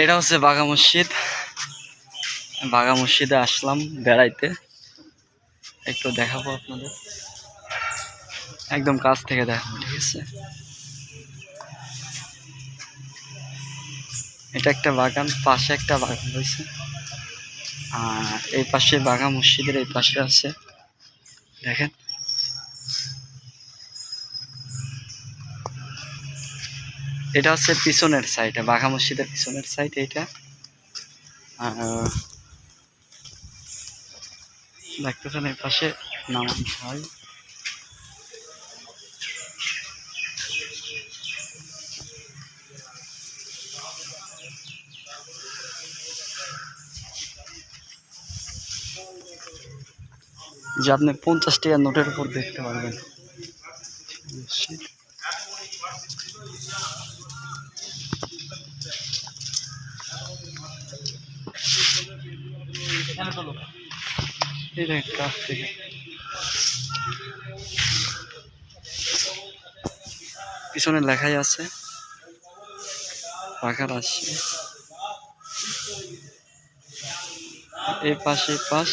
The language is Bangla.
এটা হচ্ছে বাঘা মসজিদ। বাঘা মসজিদে আসলাম বেড়াইতে। একটু দেখাবো আপনাদের। একদম কাছ থেকে দেখাবো, ঠিক আছে? এটা একটা বাগান, পাশে একটা বাগান রয়েছে। আর এই পাশে বাঘা মসজিদের এই পাশে আছে। দেখেন। এটা হচ্ছে পিছনের সাইডে বাঘা মসজিদের পিছনের সাইড এটা। দেখতেছেন এই পাশে নামাজ হয়। যে আপনি পঞ্চাশ টাকা নোটের উপর দেখতে পারবেন। পিছনে লেখাই আছে পাখার আসছে এই পাশে পাশ